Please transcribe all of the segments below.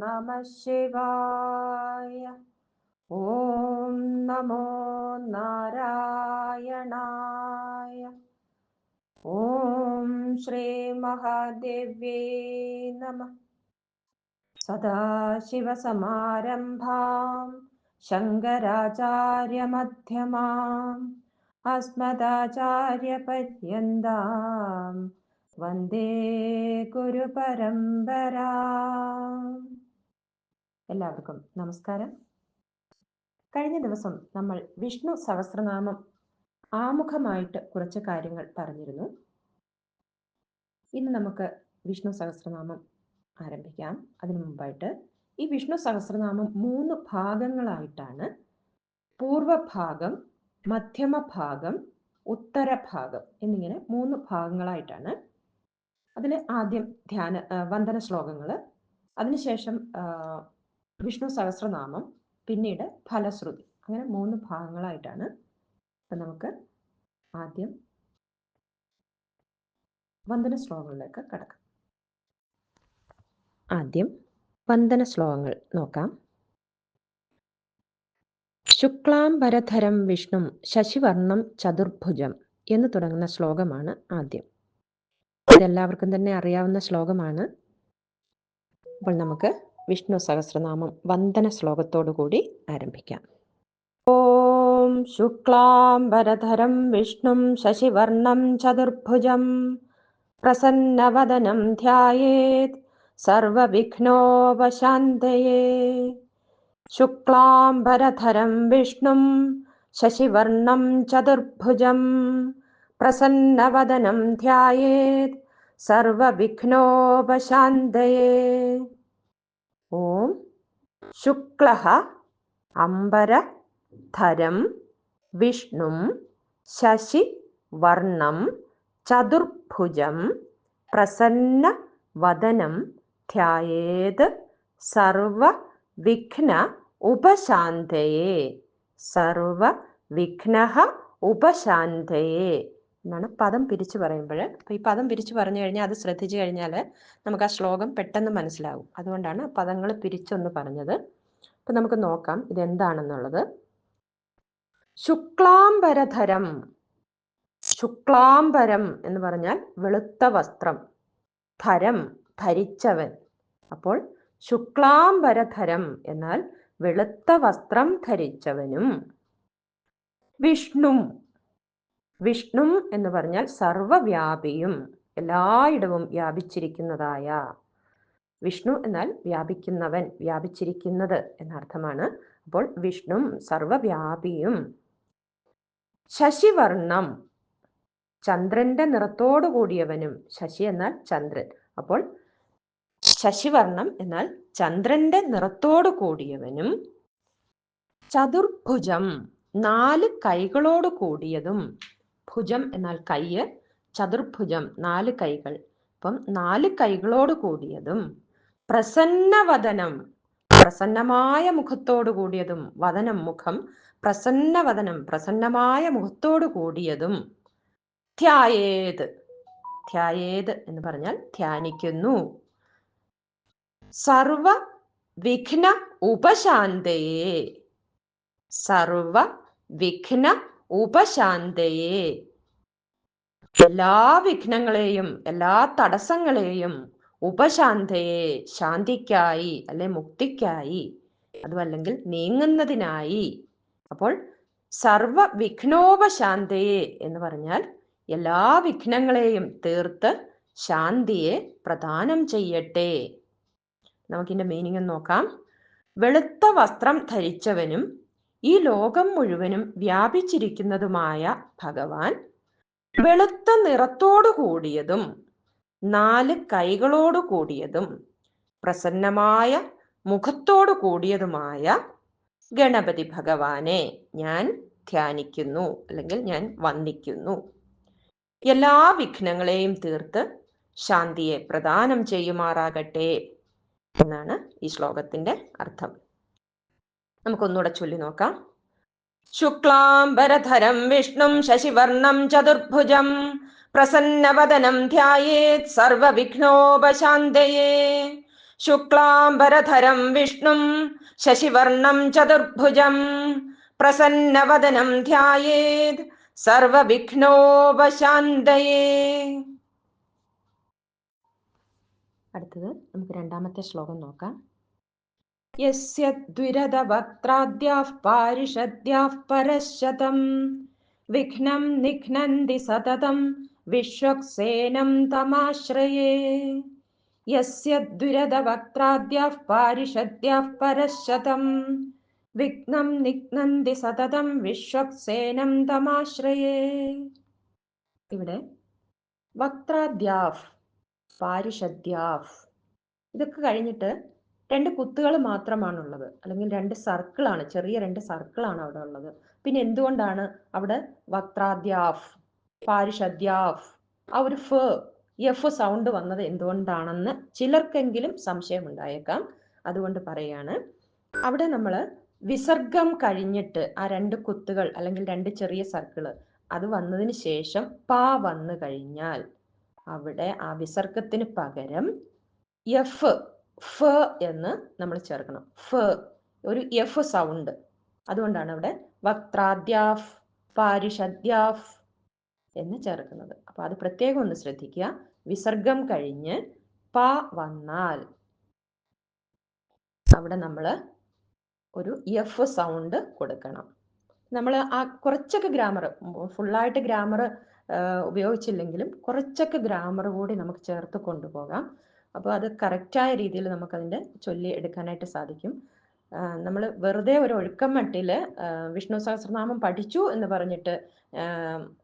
നമ ശിവായ ഓം നമോ നാരായണായ ഓം ശ്രീ മഹാദേവ്യേ നമ സദാശിവസമാരംഭാം ശങ്കരാചാര്യമധ്യമാം അസ്മദാചാര്യപര്യന്താം വന്ദേ ഗുരുപരമ്പരാ എല്ലാവർക്കും നമസ്കാരം. കഴിഞ്ഞ ദിവസം നമ്മൾ വിഷ്ണു സഹസ്രനാമം ആമുഖമായിട്ട് കുറച്ച് കാര്യങ്ങൾ പറഞ്ഞിരുന്നു. ഇന്ന് നമുക്ക് വിഷ്ണു സഹസ്രനാമം ആരംഭിക്കാം. അതിനു മുമ്പായിട്ട് ഈ വിഷ്ണു സഹസ്രനാമം മൂന്ന് ഭാഗങ്ങളായിട്ടാണ്. പൂർവഭാഗം മധ്യമഭാഗം ഉത്തരഭാഗം എന്നിങ്ങനെ മൂന്ന് ഭാഗങ്ങളായിട്ടാണ്. അതിൽ ആദ്യം ധ്യാന വന്ദന ശ്ലോകങ്ങൾ അതിനുശേഷം വിഷ്ണു സഹസ്രനാമം പിന്നീട് ഫലശ്രുതി. അങ്ങനെ മൂന്ന് ഭാഗങ്ങളായിട്ടാണ് അപ്പം നമുക്ക് ആദ്യം വന്ദന ശ്ലോകങ്ങളിലേക്ക് കടക്കാം. ആദ്യം വന്ദന ശ്ലോകങ്ങൾ നോക്കാം. ശുക്ലാംബരധരം വിഷ്ണു ശശിവർണം ചതുർഭുജം എന്ന് തുടങ്ങുന്ന ശ്ലോകമാണ് ആദ്യം. ഇതെല്ലാവർക്കും തന്നെ അറിയാവുന്ന ശ്ലോകമാണ്. അപ്പോൾ നമുക്ക് വിഷ്ണു സഹസ്രനാമം വന്ദന ശ്ലോകത്തോടുകൂടി ആരംഭിക്കാം. ഓം ശുക്ലാംബരധരം വിഷ്ണും ശശിവർണം ചതുർഭുജം പ്രസന്നവദനം ധ്യായേത് സർവവിഘ്നോപശാന്തയേ. ശുക്ലാംബരധരം വിഷ്ണും ശശിവർണം ചതുർഭുജം പ്രസന്നവദനം ധ്യായേത് സർവവിഘ്നോപശാന്തയേ. ഓം ശുക്ല അംബരധരം വിഷ്ണു ശശി വർണം ചതുർഭുജം പ്രസന്ന വദനം ധ്യായേത് സർവ വിഘ്ന ഉപശാന്തയേ. സർവ വിഘ്ന ഉപശാന്തയേ. എന്നാണ് പദം പിരിച്ചു പറയുമ്പോൾ അപ്പോൾ ഈ പദം പിരിച്ചു പറഞ്ഞു കഴിഞ്ഞാൽ അത് ശ്രദ്ധിച്ചു കഴിഞ്ഞാൽ നമുക്ക് ആ ശ്ലോകം പെട്ടെന്ന് മനസ്സിലാവും. അതുകൊണ്ടാണ് പദങ്ങൾ പിരിച്ചൊന്ന് പറഞ്ഞത്. അപ്പം നമുക്ക് നോക്കാം ഇതെന്താണെന്നുള്ളത്. ശുക്ലാംബരധരം. ശുക്ലാംബരം എന്ന് പറഞ്ഞാൽ വെളുത്ത വസ്ത്രം. ധരം ധരിച്ചവൻ. അപ്പോൾ ശുക്ലാംബരധരം എന്നാൽ വെളുത്ത വസ്ത്രം ധരിച്ചവനും. വിഷ്ണു വിഷ്ണു എന്ന് പറഞ്ഞാൽ സർവവ്യാപിയും എല്ലായിടവും വ്യാപിച്ചിരിക്കുന്നതായ. വിഷ്ണു എന്നാൽ വ്യാപിക്കുന്നവൻ വ്യാപിച്ചിരിക്കുന്നത് എന്നർത്ഥമാണ് അപ്പോൾ വിഷ്ണു സർവവ്യാപിയും. ശശിവർണം ചന്ദ്രന്റെ നിറത്തോടു കൂടിയവനും. ശശി എന്നാൽ ചന്ദ്രൻ. അപ്പോൾ ശശിവർണം എന്നാൽ ചന്ദ്രന്റെ നിറത്തോടു കൂടിയവനും. ചതുർഭുജം നാല് കൈകളോട് കൂടിയതും. ഭുജം എന്നാൽ കയ്യ് ചതുർഭുജം നാല് കൈകൾ. അപ്പം നാല് കൈകളോട് കൂടിയതും പ്രസന്നവദനം പ്രസന്നമായ മുഖത്തോടു കൂടിയതും വദനം മുഖം പ്രസന്നവദനം പ്രസന്നമായ മുഖത്തോടു കൂടിയതും ധ്യായേത്. ധ്യായേത് എന്ന് പറഞ്ഞാൽ ധ്യാനിക്കുന്നു. സർവ വിഘ്ന ഉപശാന്തയെ. സർവ വിഘ്ന ഉപശാന്തയെ എല്ലാ വിഘ്നങ്ങളെയും എല്ലാ തടസ്സങ്ങളെയും ഉപശാന്തയെ ശാന്തിക്കായി അല്ലെ മുക്തിക്കായി അതുമല്ലെങ്കിൽ നീങ്ങുന്നതിനായി. അപ്പോൾ സർവ വിഘ്നോപശാന്തയെ എന്ന് പറഞ്ഞാൽ എല്ലാ വിഘ്നങ്ങളെയും തീർത്ത് ശാന്തിയെ പ്രദാനം ചെയ്യട്ടെ. നമുക്കിന്റെ മീനിങ് നോക്കാം. വെളുത്ത വസ്ത്രം ധരിച്ചവനും ഈ ലോകം മുഴുവനും വ്യാപിച്ചിരിക്കുന്നതുമായ ഭഗവാൻ വെളുത്ത നിറത്തോടു കൂടിയതും നാല് കൈകളോടു കൂടിയതും പ്രസന്നമായ മുഖത്തോടു കൂടിയതുമായ ഗണപതി ഭഗവാനെ ഞാൻ ധ്യാനിക്കുന്നു അല്ലെങ്കിൽ ഞാൻ വന്ദിക്കുന്നു. എല്ലാ വിഘ്നങ്ങളെയും തീർത്ത് ശാന്തിയെ പ്രദാനം ചെയ്യുമാറാകട്ടെ എന്നാണ് ഈ ശ്ലോകത്തിന്റെ അർത്ഥം. നമുക്കൊന്നുകൂടെ ചൊല്ലി നോക്കാം. ശുക്ലാംബരധരം വിഷ്ണും ശശിവർണം ചതുർഭുജം പ്രസന്നവദനം ധ്യായേത് സർവവിഘ്നോപശാന്തയേ. ശുക്ലാംബരധരം വിഷ്ണും ശശിവർണം ചതുർഭുജം പ്രസന്നവദനം ധ്യായേത് സർവവിഘ്നോപശാന്തയേ. അടുത്തത് നമുക്ക് രണ്ടാമത്തെ ശ്ലോകം നോക്കാം. യസ്യ ദ്വിരദവക്ത്രാദ്യാഃ പാരിഷദ്യാഃ പരശതം വിഘ്നം നിഘ്നന്തി സതതം വിശ്വക്സേനം തമാശ്രയേ യസ്യ ദ്വിരദവക്ത്രാദ്യാഃ പാരിഷദ്യാഃ പരശതം വിഘ്നം നിഘ്നന്തി സതതം വിശ്വക്സേനം തമാശ്രയേ ഇവിടെ വക്ത്രാദ്യാഫ് പാരിഷദ്യാഫ് ഇതൊക്കെ കഴിഞ്ഞിട്ട് രണ്ട് കുത്തുകൾ മാത്രമാണുള്ളത്. അല്ലെങ്കിൽ രണ്ട് സർക്കിളാണ് ചെറിയ രണ്ട് സർക്കിളാണ് അവിടെ ഉള്ളത് പിന്നെ എന്തുകൊണ്ടാണ് അവിടെ വക്രാദ്യാഫ് പാരിഷദ്യാഫ് ആ ഒരു ഫ് എഫ് സൗണ്ട് വന്നത് എന്തുകൊണ്ടാണെന്ന് ചിലർക്കെങ്കിലും സംശയം ഉണ്ടായേക്കാം അതുകൊണ്ട് പറയാണ് അവിടെ നമ്മൾ വിസർഗം കഴിഞ്ഞിട്ട് ആ രണ്ട് കുത്തുകൾ അല്ലെങ്കിൽ രണ്ട് ചെറിയ സർക്കിൾ അത് വന്നതിന് ശേഷം പാ വന്നു കഴിഞ്ഞാൽ അവിടെ ആ വിസർഗത്തിന് പകരം എഫ് ഫ് എന്ന് നമ്മൾ ചേർക്കണം. ഫ ഒരു എഫ് സൗണ്ട് അതുകൊണ്ടാണ് അവിടെ വക്ത്രാദ്യാഫ് പാരിഷദ്യാഫ് എന്ന് ചേർക്കുന്നത്. അപ്പൊ അത് പ്രത്യേകം ഒന്ന് ശ്രദ്ധിക്കുക. വിസർഗം കഴിഞ്ഞ് പ വന്നാൽ അവിടെ നമ്മൾ ഒരു എഫ് സൗണ്ട് കൊടുക്കണം. നമ്മൾ ആ കുറച്ചൊക്കെ ഗ്രാമർ ഫുള്ളായിട്ട് ഗ്രാമർ ഉപയോഗിച്ചില്ലെങ്കിലും കുറച്ചൊക്കെ ഗ്രാമർ കൂടി നമുക്ക് ചേർത്ത് കൊണ്ടുപോകാം. അപ്പോൾ അത് കറക്റ്റായ രീതിയിൽ നമുക്കതിന്റെ ചൊല്ലി എടുക്കാനായിട്ട് സാധിക്കും. നമ്മൾ വെറുതെ ഒരു ഒഴുക്കം മട്ടിൽ വിഷ്ണു സഹസ്രനാമം പഠിച്ചു എന്ന് പറഞ്ഞിട്ട്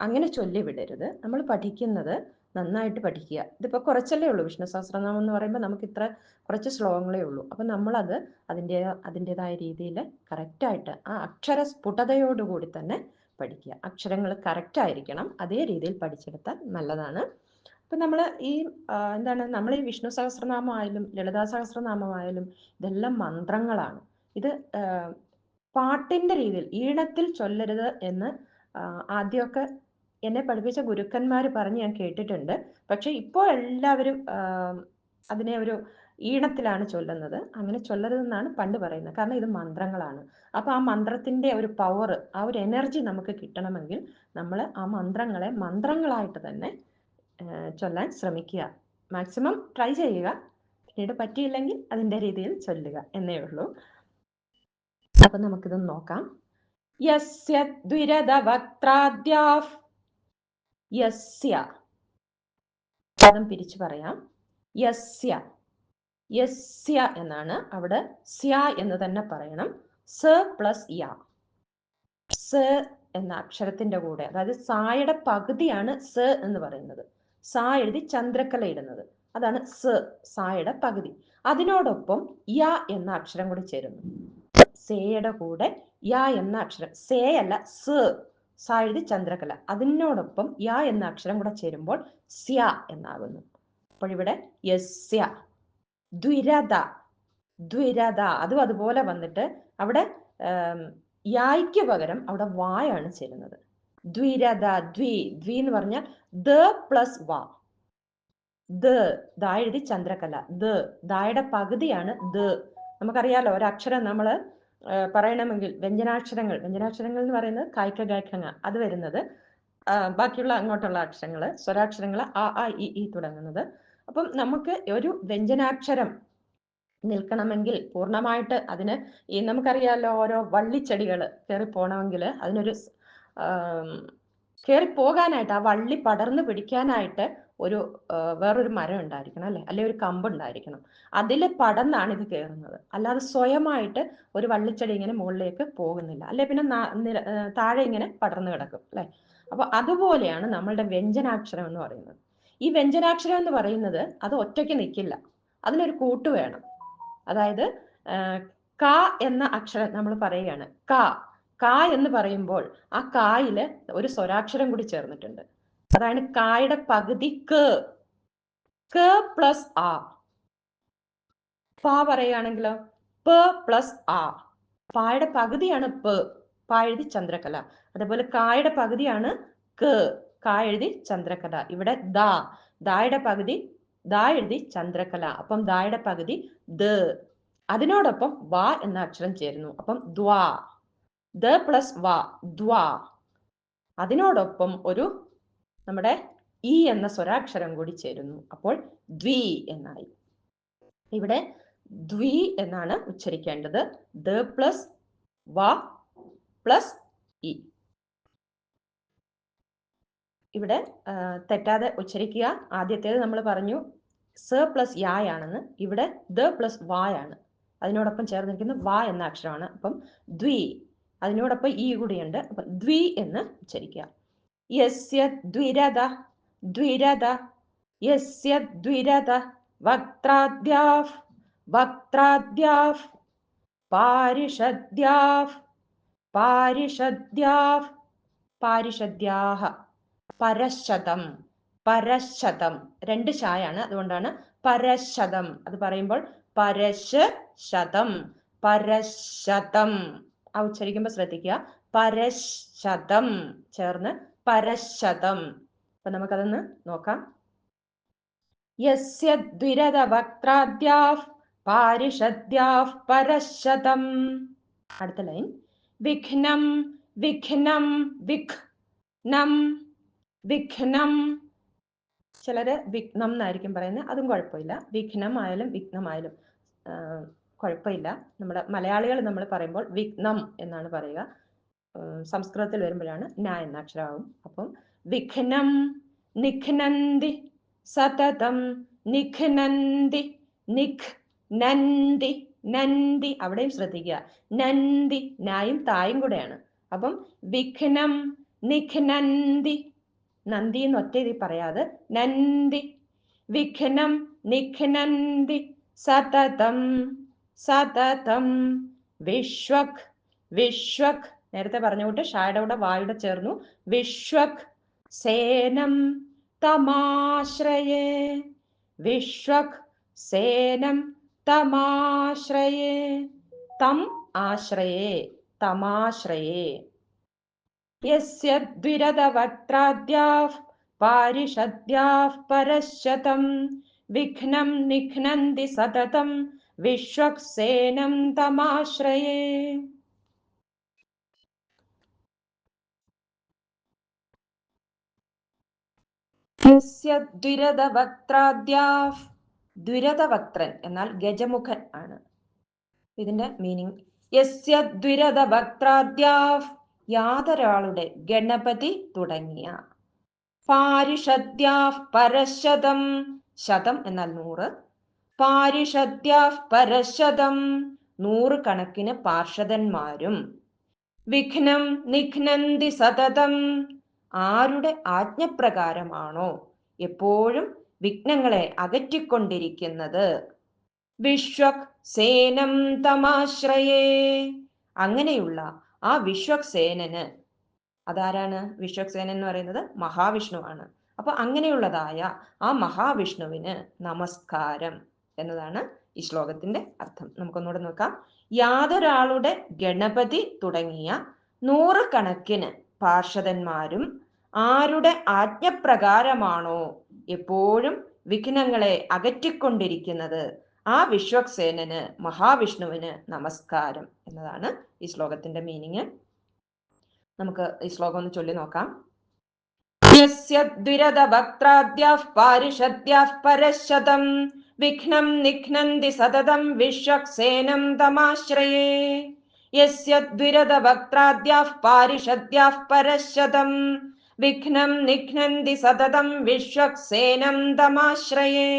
അങ്ങനെ ചൊല്ലി വിടരുത്. നമ്മൾ പഠിക്കുന്നത് നന്നായിട്ട് പഠിക്കുക. ഇതിപ്പോൾ കുറച്ചല്ലേ ഉള്ളൂ വിഷ്ണു സഹസ്രനാമം എന്ന് പറയുമ്പോൾ നമുക്ക് ഇത്ര കുറച്ച് ശ്ലോകങ്ങളേ ഉള്ളൂ. അപ്പം നമ്മളത് അതിന്റെ അതിന്റെതായ രീതിയിൽ കറക്റ്റായിട്ട് ആ അക്ഷര സ്ഫുടതയോടുകൂടി തന്നെ പഠിക്കുക. അക്ഷരങ്ങൾ കറക്റ്റ് ആയിരിക്കണം. അതേ രീതിയിൽ പഠിച്ചെടുത്താൽ നല്ലതാണ്. ഇപ്പൊ നമ്മൾ ഈ എന്താണ് നമ്മൾ ഈ വിഷ്ണു സഹസ്രനാമമായാലും ലളിതാ സഹസ്രനാമമായാലും ഇതെല്ലാം മന്ത്രങ്ങളാണ്. ഇത് പാട്ടിന്റെ രീതിയിൽ ഈണത്തിൽ ചൊല്ലരുത് എന്ന് ആദ്യമൊക്കെ എന്നെ പഠിപ്പിച്ച ഗുരുക്കന്മാർ പറഞ്ഞ് ഞാൻ കേട്ടിട്ടുണ്ട്. പക്ഷെ ഇപ്പോൾ എല്ലാവരും അതിനെ ഒരു ഈണത്തിലാണ് ചൊല്ലുന്നത്. അങ്ങനെ ചൊല്ലരുതെന്നാണ് പണ്ട് പറയുന്നത്. കാരണം ഇത് മന്ത്രങ്ങളാണ്. അപ്പൊ ആ മന്ത്രത്തിന്റെ ഒരു പവർ ആ ഒരു എനർജി നമുക്ക് കിട്ടണമെങ്കിൽ നമ്മൾ ആ മന്ത്രങ്ങളെ മന്ത്രങ്ങളായിട്ട് തന്നെ ചൊല്ലാൻ ശ്രമിക്കുക. മാക്സിമം ട്രൈ ചെയ്യുക. പിന്നീട് പറ്റിയില്ലെങ്കിൽ അതിന്റെ രീതിയിൽ ചൊല്ലുക എന്നേ ഉള്ളൂ. അപ്പൊ നമുക്കിത് നോക്കാം. യസ്യ ദ്വിരദവക്ത്രാദ്യാഫ് യസ്യ. പദം പിരിച്ചു പറയാം. യസ്യ. യസ്യ എന്നാണ് അവിടെ സ്യ എന്ന് തന്നെ പറയണം. സ പ്ലസ് യ. സ എന്ന അക്ഷരത്തിന്റെ കൂടെ അതായത് സായുടെ പകുതിയാണ് സ എന്ന് പറയുന്നത്. സാ എഴുതി ചന്ദ്രക്കല ഇടുന്നത്. അതാണ് സ സായുടെ പകുതി. അതിനോടൊപ്പം യ എന്ന അക്ഷരം കൂടി ചേരുന്നു. സേയുടെ കൂടെ യ എന്ന അക്ഷരം സേ അല്ല സ സ എഴുതി ചന്ദ്രകല അതിനോടൊപ്പം യ എന്ന അക്ഷരം കൂടെ ചേരുമ്പോൾ സ്യ എന്നാകുന്നു. അപ്പോൾ ഇവിടെ യസ്യ ദ്വിരത ദ്വിരത അതും അതുപോലെ വന്നിട്ട് അവിടെ യായ്ക്ക് പകരം അവിടെ വായാണ് ചേരുന്നത്. ദ്വിരത ദ്വി ദ്വി എന്ന് പറഞ്ഞാൽ ദ പ്ലസ് വ. ദ ദാ ചന്ദ്രകല. ദ ദായുടെ പകുതിയാണ് ദ. നമുക്കറിയാലോ ഒരക്ഷരം നമ്മൾ പറയണമെങ്കിൽ വ്യഞ്ജനാക്ഷരങ്ങൾ. വ്യഞ്ജനാക്ഷരങ്ങൾ എന്ന് പറയുന്നത് കായ്ക്ക ഗായ്ക്കങ്ങ അത് വരുന്നത് ബാക്കിയുള്ള അങ്ങോട്ടുള്ള അക്ഷരങ്ങൾ സ്വരാക്ഷരങ്ങൾ ആ ആ ഇ ഈ തുടങ്ങുന്നത്. അപ്പം നമുക്ക് ഒരു വ്യഞ്ജനാക്ഷരം നിൽക്കണമെങ്കിൽ പൂർണമായിട്ട് അതിന് ഈ നമുക്കറിയാലോ ഓരോ വള്ളിച്ചെടികൾ കയറി പോകണമെങ്കിൽ അതിനൊരു കയറി പോകാനായിട്ട് ആ വള്ളി പടർന്നു പിടിക്കാനായിട്ട് ഒരു വേറൊരു മരം ഉണ്ടായിരിക്കണം അല്ലെ? അല്ലെ ഒരു കമ്പ് ഉണ്ടായിരിക്കണം. അതിൽ പടർന്നാണ് ഇത് കയറുന്നത് അല്ലാതെ സ്വയമായിട്ട് ഒരു വള്ളിച്ചെടി ഇങ്ങനെ മുകളിലേക്ക് പോകുന്നില്ല. അല്ലെ പിന്നെ താഴെ ഇങ്ങനെ പടർന്നു കിടക്കും അല്ലെ? അപ്പൊ അതുപോലെയാണ് നമ്മളുടെ വ്യഞ്ജനാക്ഷരം എന്ന് പറയുന്നത്. ഈ വ്യഞ്ജനാക്ഷരം എന്ന് പറയുന്നത് അത് ഒറ്റയ്ക്ക് നിൽക്കില്ല അതിനൊരു കൂട്ട് വേണം. അതായത് ക എന്ന അക്ഷരം നമ്മൾ പറയുകയാണ്. ക. ക എന്ന് പറയുമ്പോൾ ആ കായിൽ ഒരു സ്വരാക്ഷരം കൂടി ചേർന്നിട്ടുണ്ട്. അതാണ് കായുടെ പകുതി ക ക പ്ലസ് ആ. പ പറയുകയാണെങ്കിലോ? പ പ്ലസ് ആ. പായുടെ പകുതിയാണ് പ. പാ എഴുതി ചന്ദ്രകല. അതേപോലെ കായുടെ പകുതിയാണ് ക കാ എഴുതി ചന്ദ്രകല. ഇവിടെ ദ. ദായുടെ പകുതി ദാ എഴുതി ചന്ദ്രകല. അപ്പം ദായുടെ പകുതി ദ. അതിനോടൊപ്പം വ എന്ന അക്ഷരം ചേരുന്നു. അപ്പം ദ്വാ. ദ പ്ലസ് വ ദ്വാ. അതിനോടൊപ്പം ഒരു നമ്മുടെ ഇ എന്ന സ്വരാക്ഷരം കൂടി ചേരുന്നു. അപ്പോൾ ദ്വി എന്നായി. ഇവിടെ ദ്വി എന്നാണ് ഉച്ചരിക്കേണ്ടത്. ദ പ്ലസ് വ പ്ലസ് ഇ. ഇവിടെ തെറ്റാതെ ഉച്ചരിക്കുക. ആദ്യത്തേത് നമ്മൾ പറഞ്ഞു സ പ്ലസ് യായാണെന്ന് ഇവിടെ ദ പ്ലസ് വായാണ് അതിനോടൊപ്പം ചേർന്നിരിക്കുന്ന വ എന്ന അക്ഷരമാണ്. അപ്പം ദ്വി അതിനോടൊപ്പം ഈ കൂടിയുണ്ട്. അപ്പം ദ്വി എന്ന് ഉച്ചരിക്കുക. യസ്യ യസ്യ പാരിഷദ്യാഫ് പാരിഷദ്യാഫ് പാരിഷദ്യാഹ പരശതം പരശതം രണ്ട് ചായാണ് അതുകൊണ്ടാണ് പരശതം അത് പറയുമ്പോൾ പരശ ശതം പരശതം ഉച്ചരിക്കുമ്പോൾ ശ്രദ്ധിക്കുക. പരശതം ചേർന്ന് പരശതം അപ്പൊ നമുക്കതൊന്ന് നോക്കാം. യസ്യ ദ്വിരത വക്ത്രാദ്യാഫ് പാരിഷദ്യാഫ് പരശതം അടുത്ത ലൈൻ. വിഘ്നം വിഘ്നം വിഘ്നം വിഘ്നം. ചിലര് വിഘ്നം എന്നായിരിക്കും പറയുന്നത്. അതും കുഴപ്പമില്ല. വിഘ്നം ആയാലും വിഘ്നമായാലും കുഴപ്പമില്ല. നമ്മുടെ മലയാളികൾ നമ്മൾ പറയുമ്പോൾ വിഘ്നം എന്നാണ് പറയുക. സംസ്കൃതത്തിൽ വരുമ്പോഴാണ് ന എന്ന അക്ഷരമാവും അപ്പം വിഘ്നം നിഘ്നന്തി സതതം നിഘ്നന്തി നിഘ് നന്തി നന്തി അവിടെയും ശ്രദ്ധിക്കുക. നന്തി നായും തായും കൂടെയാണ്. അപ്പം വിഘ്നം നിഘ്നന്തി നന്ദി എന്ന് ഒറ്റ രീതി പറയാതെ നന്ദി വിഘ്നം നിഘ്നന്തി സതതം സതതം. വിശ്വക്. വിശ്വക്. നേരത്തെ പറഞ്ഞുകൊണ്ട് കൂടെ വായുടെ ചേർന്നു. വിശ്വക്. സേനം. തമാശ്രയേ. വിശ്വക്. സേനം. തമാശ്രയേ. തം ആശ്രയേ. തമാശ്രയേ. യസ്യ ദ്വിരതവക്ത്രാദ്യാഃ പാരിഷദ്യാഃ പരശതം വിഘ്നം നിഘ്നന്തി സതതം. വിശ്വക്സേനം തമാശ്രയേ. യസ്യ എന്നാൽ ഗജമുഖൻ ആണ്. ഇതിന്റെ മീനിങ് യസ്യ യാതൊരാളുടെ ഗണപതി തുടങ്ങിയ. പാരിഷദ്യാഹ് പരശതം ശതം എന്നാൽ നൂറ്. പരശതം നൂറ് കണക്കിന് പാർഷദന്മാരും. വിഘ്നം നിഘ്നന്തി സതതം. ആരുടെ ആജ്ഞപ്രകാരമാണോ എപ്പോഴും വിഘ്നങ്ങളെ അകറ്റിക്കൊണ്ടിരിക്കുന്നത്? വിശ്വക് സേനം തമാശ്രയേ. അങ്ങനെയുള്ള ആ വിശ്വക്സേനന് അതാരാണ് വിശ്വക്സേനൻ എന്ന് പറയുന്നത്? മഹാവിഷ്ണുവാണ് അപ്പൊ അങ്ങനെയുള്ളതായ ആ മഹാവിഷ്ണുവിന് നമസ്കാരം. എന്നതാണ് ഈ ശ്ലോകത്തിന്റെ അർത്ഥം. നമുക്കൊന്നുകൂടെ നോക്കാം. യാതൊരാളുടെ ഗണപതി തുടങ്ങിയ നൂറുകണക്കിന് പാർഷദന്മാരും ആരുടെ ആജ്ഞപ്രകാരമാണോ എപ്പോഴും വിഘ്നങ്ങളെ അകറ്റിക്കൊണ്ടിരിക്കുന്നത്? ആ വിശ്വക്സേനന് മഹാവിഷ്ണുവിന് നമസ്കാരം എന്നതാണ് ഈ ശ്ലോകത്തിന്റെ മീനിങ് നമുക്ക് ഈ ശ്ലോകം ഒന്ന് ചൊല്ലി നോക്കാം. യസ്യ ദ്വിരതവക്ത്രാദ്യാഃ പാരിഷദ്യാ പരശതം വിഘ്നം നിഘ്നന്തി സതതം വിശ്വക്സേനം തമാശ്രയേ യസ്യ ദ്വിരതവക്ത്രാദ്യാഃ പാരിഷദ്യാഃ പരശതം വിഘ്നം നിഘ്നന്തി സതതം വിശ്വക്സേനം തമാശ്രയേ